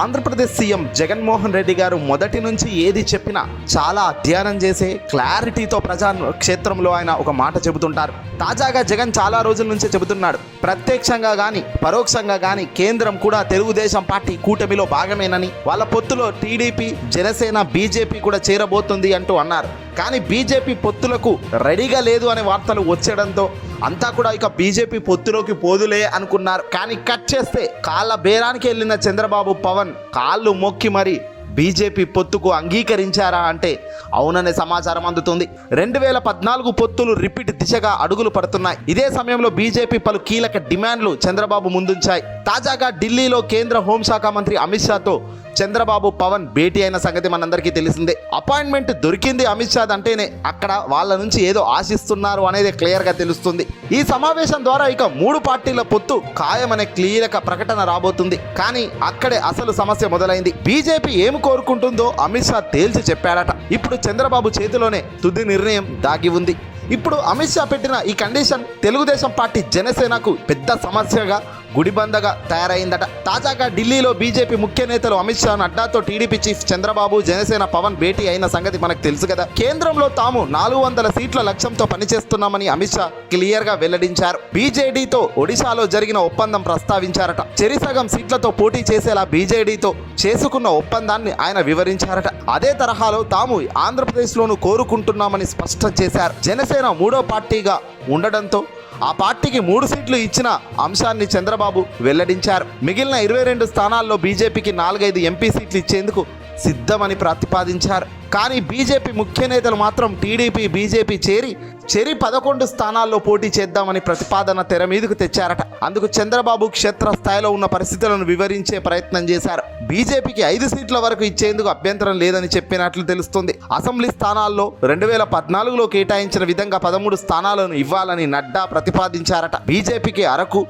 Andhra Pradesh CM Jaganmohan Reddy గారు మొదటి నుంచి ఏది చెప్పినా చాలా అధ్యయనం చేసే క్లారిటీతో ప్రజా క్షేత్రంలో ఆయన ఒక మాట చెబుతుంటారు. తాజాగా జగన్ చాలా రోజుల నుంచే చెబుతున్నాడు. ప్రత్యక్షంగా కానీ పరోక్షంగా కానీ కేంద్రం కూడా తెలుగుదేశం పార్టీ కూటమిలో భాగమేనని వాళ్ళ పొత్తులో టీడీపీ జనసేన బీజేపీ కూడా చేరబోతుంది అంటూ అన్నారు. కానీ బీజేపీ పొత్తులకు రెడీగా లేదు అనే వార్తలు వచ్చేయడంతో అంతా కూడా ఇక బీజేపీ పొత్తులోకి పోదులే అనుకున్నారు. కానీ కట్ చేస్తే కాళ్ళ బేరానికి వెళ్ళిన చంద్రబాబు పవన్ కాళ్ళు మొక్కి మరి బీజేపీ పొత్తుకు అంగీకరించారా అంటే అవుననే సమాచారం అందుతుంది. రెండు వేల పద్నాలుగు పొత్తులు రిపీట్ దిశగా అడుగులు పడుతున్నాయి. ఇదే సమయంలో బీజేపీ పలు కీలక డిమాండ్లు చంద్రబాబు ముందుంచాయి. తాజాగా ఢిల్లీలో కేంద్ర హోంశాఖ మంత్రి అమిత్ షాతో చంద్రబాబు పవన్ భేటీ అయిన సంగతి మనందరికీ తెలిసిందే. అపాయింట్మెంట్ దొరికింది అమిత్ షా అంటేనే అక్కడ వాళ్ళ నుంచి ఏదో ఆశిస్తున్నారు అనేది క్లియర్గా తెలుస్తుంది. ఈ సమావేశం ద్వారా ఇక మూడు పార్టీల పొత్తు ఖాయమనే క్లియరక ప్రకటన రాబోతుంది. కానీ అక్కడే అసలు సమస్య మొదలైంది. బీజేపీ ఏమి కోరుకుంటుందో అమిత్ షా తేల్చి చెప్పాడట. ఇప్పుడు చంద్రబాబు చేతిలోనే తుది నిర్ణయం దాగి ఉంది. ఇప్పుడు అమిత్ షా పెట్టిన ఈ కండిషన్ తెలుగుదేశం పార్టీ జనసేనకు పెద్ద సమస్యగా గుడిబందగా తయారైందట. తాజాగా ఢిల్లీలో బీజేపీ ముఖ్య నేతలు అమిత్ షా నడ్డాతో టీడీపీ చీఫ్ చంద్రబాబు జనసేన పవన్ భేటీ అయిన సంగతి మనకు తెలుసు కదా. కేంద్రంలో తాము నాలుగు వందల సీట్ల లక్ష్యంతో పనిచేస్తున్నామని అమిత్ షా క్లియర్గా వెల్లడించారు. బీజేడీతో ఒడిశాలో జరిగిన ఒప్పందం ప్రస్తావించారట. చెరిసగం సీట్లతో పోటీ చేసేలా బీజేడీతో చేసుకున్న ఒప్పందాన్ని ఆయన వివరించారట. అదే తరహాలో తాము ఆంధ్రప్రదేశ్లోనూ కోరుకుంటున్నామని స్పష్టం చేశారు. జనసేన మూడో పార్టీగా ఉండడంతో ఆ పార్టీకి మూడు సీట్లు ఇచ్చిన అంశాన్ని చంద్రబాబు వెల్లడించారు. మిగిలిన ఇరవై రెండు స్థానాల్లో బీజేపీకి నాలుగైదు ఎంపీ సీట్లు ఇచ్చేందుకు సిద్ధమని ప్రతిపాదించారు. కానీ బీజేపీ ముఖ్య నేతలు మాత్రం టీడీపీ బీజేపీ చేరి చెరి పదకొండు స్థానాల్లో పోటీ చేద్దామని ప్రతిపాదన తెర మీదకు తెచ్చారట. అందుకు చంద్రబాబు క్షేత్ర స్థాయిలో ఉన్న పరిస్థితులను వివరించే ప్రయత్నం చేశారు. బీజేపీకి ఐదు సీట్ల వరకు ఇచ్చేందుకు అభ్యంతరం లేదని చెప్పినట్లు తెలుస్తుంది. అసెంబ్లీ స్థానాల్లో రెండు వేల పద్నాలుగులో కేటాయించిన విధంగా పదమూడు స్థానాలను ఇవ్వాలని నడ్డా ప్రతిపాదించారట. బీజేపీకి అరకు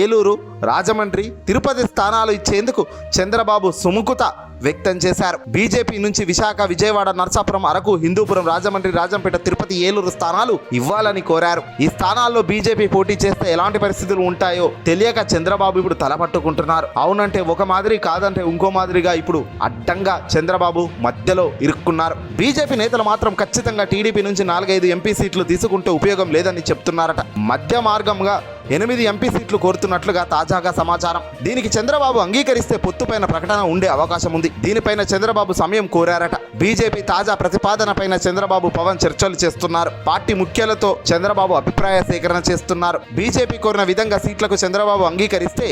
ఏలూరు రాజమండ్రి తిరుపతి స్థానాలు ఇచ్చేందుకు చంద్రబాబు సుముఖత వ్యక్తం చేశారు. బీజేపీ నుంచి విశాఖ విజయవాడ నర్సాపురం అరకు హిందూపురం రాజమండ్రి రాజంపేట తిరుపతి ఏలూరు స్థానాలు ఇవ్వాలని కోరారు. ఈ స్థానాల్లో బీజేపీ పోటీ చేస్తే ఎలాంటి పరిస్థితులు ఉంటాయో తెలియక చంద్రబాబు ఇప్పుడు తలపట్టుకుంటున్నారు. అవునంటే ఒక మాదిరి కాదంటే ఇంకో మాదిరిగా ఇప్పుడు అడ్డంగా చంద్రబాబు మధ్యలో ఇరుక్కున్నారు. బీజేపీ నేతలు మాత్రం ఖచ్చితంగా టీడీపీ నుంచి నాలుగైదు ఎంపీ సీట్లు తీసుకుంటే ఉపయోగం లేదని చెప్తున్నారట. మధ్య మార్గంగా ఎనిమిది ఎంపీ సీట్లు కోరుతున్నట్లుగా తాజాగా సమాచారం. దీనికి చంద్రబాబు అంగీకరిస్తే పొత్తుపైన ప్రకటన ఉండే అవకాశం ఉంది. దీనిపైన చంద్రబాబు సమయం కోరారట. బీజేపీ తాజా ప్రతిపాదనపైన చంద్రబాబు పవన్ చర్చలు చేస్తున్నారు. పార్టీ ముఖ్యులతో చంద్రబాబు అభిప్రాయ సేకరణ చేస్తున్నారు. బీజేపీ కోరిన విధంగా సీట్లకు చంద్రబాబు అంగీకరిస్తే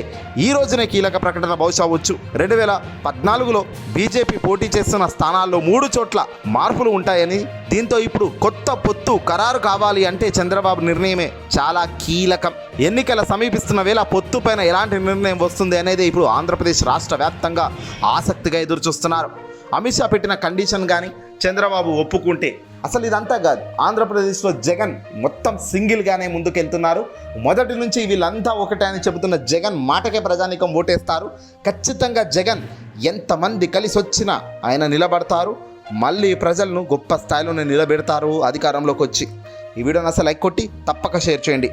ఈ రోజునే కీలక ప్రకటన బహుశా వచ్చు. రెండు వేల పద్నాలుగులో బీజేపీ పోటీ చేస్తున్న స్థానాల్లో మూడు చోట్ల మార్పులు ఉంటాయని దీంతో ఇప్పుడు కొత్త పొత్తు ఖరారు కావాలి అంటే చంద్రబాబు నిర్ణయమే చాలా కీలకం. ఎన్నికల సమీపిస్తున్న వేళ పొత్తు పైన ఎలాంటి నిర్ణయం వస్తుంది అనేది ఇప్పుడు ఆంధ్రప్రదేశ్ రాష్ట్ర వ్యాప్తంగా ఆసక్తిగా ఎదురుచూస్తున్నారు. అమిత్ షా పెట్టిన కండిషన్ కానీ చంద్రబాబు ఒప్పుకుంటే అసలు ఇదంతా కాదు. ఆంధ్రప్రదేశ్లో జగన్ మొత్తం సింగిల్గానే ముందుకెళ్తున్నారు. మొదటి నుంచి వీళ్ళంతా ఒకటే అని చెబుతున్న జగన్ మాటకే ప్రజానికం ఓటేస్తారు. ఖచ్చితంగా జగన్ ఎంతమంది కలిసి వచ్చినా ఆయన నిలబడతారు. మళ్ళీ ప్రజలను గొప్ప స్థాయిలోనే నిలబెడతారు అధికారంలోకి వచ్చి ఈ వీడియోని అసలు లైక్ కొట్టి తప్పక షేర్ చేయండి.